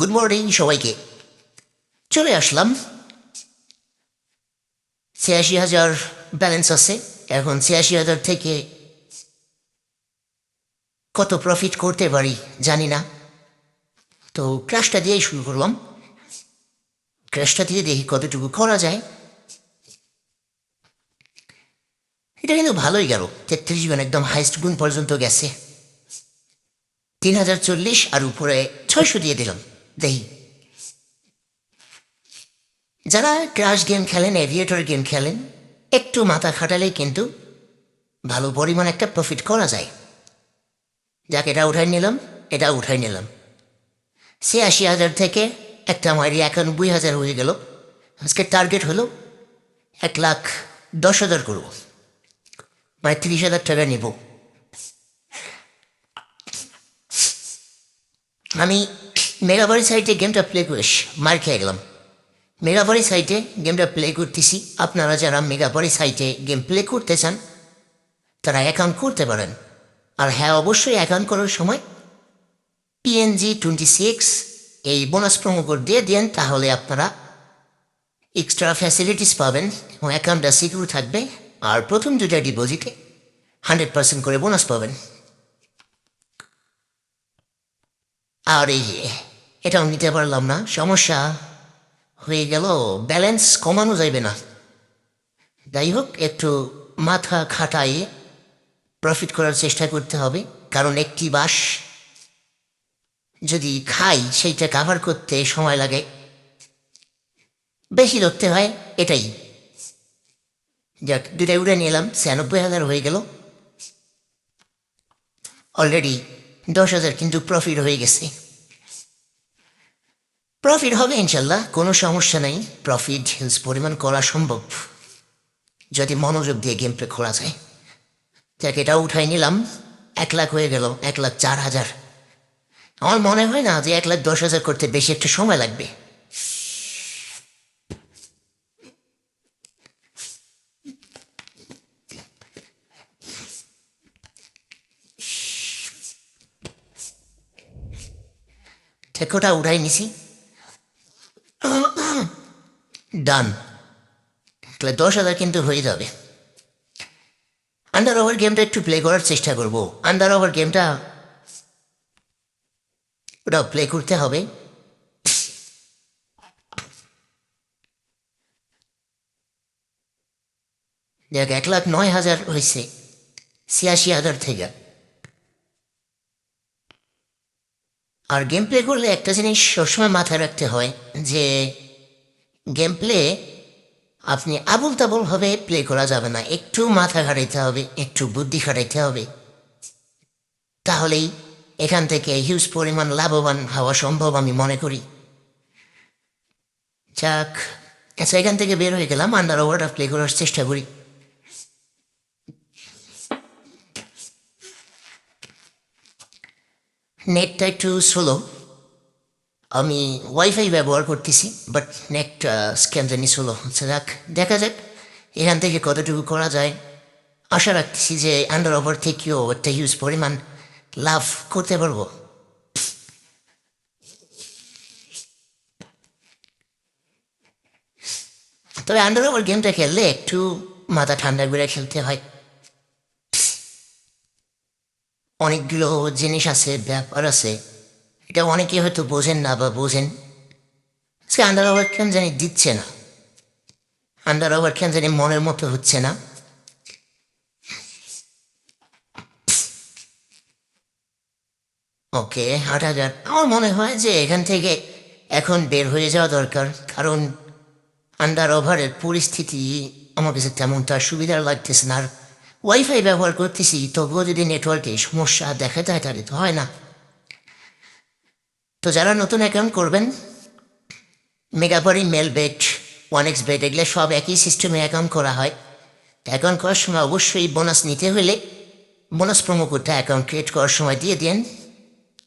Good morning সবাইকে। চলে আসলাম। ছিয়াশি হাজার ব্যালেন্স আছে। এখন ছিয়াশি হাজার থেকে কত প্রফিট করতে পারি, জানি না। তো ক্রাশটা দিয়েই শুরু করলাম। ক্রাশটা দিয়ে দেখি কতটুকু করা যায়। এটা কিন্তু ভালোই গেল। তেত্রিশ গুণ একদম হাইস্ট গুণ পর্যন্ত গেছে। তিন হাজার চল্লিশ আর উপরে ছয়শো দিয়ে দিলাম। দেখি যারা ক্রাশ গেম খেলেন এভিয়েটর গেম খেলেন, একটু মাথা খাটালেই কিন্তু ভালো পরিমাণ একটা প্রফিট করা যায়। যাক, এটা উঠাই নিলাম, এটা উঠাই নিলাম। ছিয়াশি হাজার থেকে একটা মারি একানব্বই হাজার হয়ে গেল। আজকে টার্গেট হলো এক লাখ দশ হাজার করব। মানে তিরিশ হাজার টাকা নেব। আমি মেগাবাড়ি সাইটে গেমটা প্লে করে মার খেয়ে গেলাম। মেগাবাড়ি সাইটে গেমটা প্লে করতেছি। আপনারা যারা মেগাবাড়ি সাইটে গেম প্লে করতে চান, তারা অ্যাকাউন্ট করতে পারেন। আর হ্যাঁ অবশ্যই অ্যাকাউন্ট করার সময় পিএনজি টোয়েন্টি সিক্স এই বোনাস কোড দিয়ে দেন, তাহলে আপনারা এক্সট্রা ফ্যাসিলিটিস পাবেন এবং অ্যাকাউন্টটা সিকিউর থাকবে। আর প্রথম দুটা ডিপোজিটে হান্ড্রেড পার্সেন্ট করে বোনাস পাবেন। আর এই এটাও নিতে পারলাম না, সমস্যা। হয়ে গেল ব্যালেন্স কমানো যাইবে না। যাই হোক, একটু মাথা খাটাইয়ে প্রফিট করার চেষ্টা করতে হবে, কারণ একটি বাস যদি খাই, সেইটা কাভার করতে সময় লাগে। বেশি ধরতে হয়, এটাই। যাক দুটাই উড়ে নিলাম, ছিয়ানব্বই হাজার হয়ে গেল। অলরেডি দশ হাজার কিন্তু প্রফিট হয়ে গেছে। প্রফিট হবে ইনশাল্লাহ কোনো সমস্যা নেই। প্রফিট, হিলস পরিমাণ করা সম্ভব। যদি মনোযোগ দিয়ে গেম প্লে করা যায়। যাক এটা উঠাই নিলাম। এক লাখ হয়ে গেল, এক লাখ চার হাজার। আমার মনে হয় না যে এক লাখ দশ হাজার করতে বেশি একটু সময় লাগবে। ঠেকোটা উঠাই নিছি। ডান তাহলে দশ হাজার কিন্তু হয়ে যাবে। আন্ডার ওভার গেমটা একটু প্লে করার চেষ্টা করব। আন্ডার ওভার গেমটা ওটা প্লে করতে হবে। দেখ, এক লাখ নয় হাজার হয়েছে। ছিয়াশি হাজার থেকে। আর গেম প্লে করলে একটা জিনিস সবসময় মাথায় রাখতে হয় যে গেম প্লে আপনি আবুল তাবুলভাবে প্লে করা যাবে না। একটু মাথা খাটাইতে হবে, একটু বুদ্ধি খাটাইতে হবে। তাহলেই এখান থেকে হিউজ পরিমাণ লাভবান হওয়া সম্ভব আমি মনে করি। যাক আচ্ছা এখান থেকে বের হয়ে গেলাম আন্ডার ওভারটা প্লে করার চেষ্টা করি। নেটটা একটু স্লো আমি ওয়াইফাই ব্যবহার করতেছি বাট নেট স্ক্যান জানি স্লো আচ্ছা যাক, দেখা যাক, এখান থেকে কতটুকু করা যায়। আশা রাখতেছি যে আন্ডার ওভার থেকেও একটা হিউজ পরিমাণ লাভ করতে পারব। তবে আন্ডার ওভার গেমটা খেললে একটু মাথা ঠান্ডা করে খেলতে হয়। অনেকগুলো জিনিস আছে, ব্যাপার আছে। এটা অনেকে হয়তো বোঝেন না বা বোঝেন। সে আন্ডার ওভার কেন জানি দিচ্ছে না। আন্ডার ওভার কেন জানি মনের মতো হচ্ছে না। ওকে, আট হাজার। আমার মনে হয় যে এখান থেকে এখন বের হয়ে যাওয়া দরকার, কারণ আন্ডার ওভারের পরিস্থিতি আমার কাছে তেমনটা সুবিধার লাগতেছে না। আর ওয়াইফাই ব্যবহার করতেছি, তবুও যদি নেটওয়ার্কে সমস্যা দেখা যায় তাহলে তো হয় না। তো যারা নতুন অ্যাকাউন্ট করবেন Megapari Melbet one X bet এগুলো সব একই সিস্টেমে অ্যাকাউন্ট করা হয়। অ্যাকাউন্ট করার সময় অবশ্যই বোনাস নিতে হলে বোনাস প্রোমো কোডটা অ্যাকাউন্ট ক্রিয়েট করার সময় দিয়ে দিন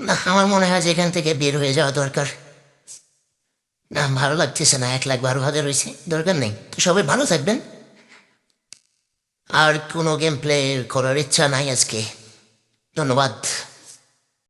না, আমার মনে হয় যে এখান থেকে বের হয়ে যাওয়া দরকার। না, ভালো লাগতেছে না, এক লাখ বারো হাজার হয়েছে, দরকার নেই। তো সবাই ভালো থাকবেন। আর কোনো গেম প্লে করার ইচ্ছা নাই আজকে। ধন্যবাদ।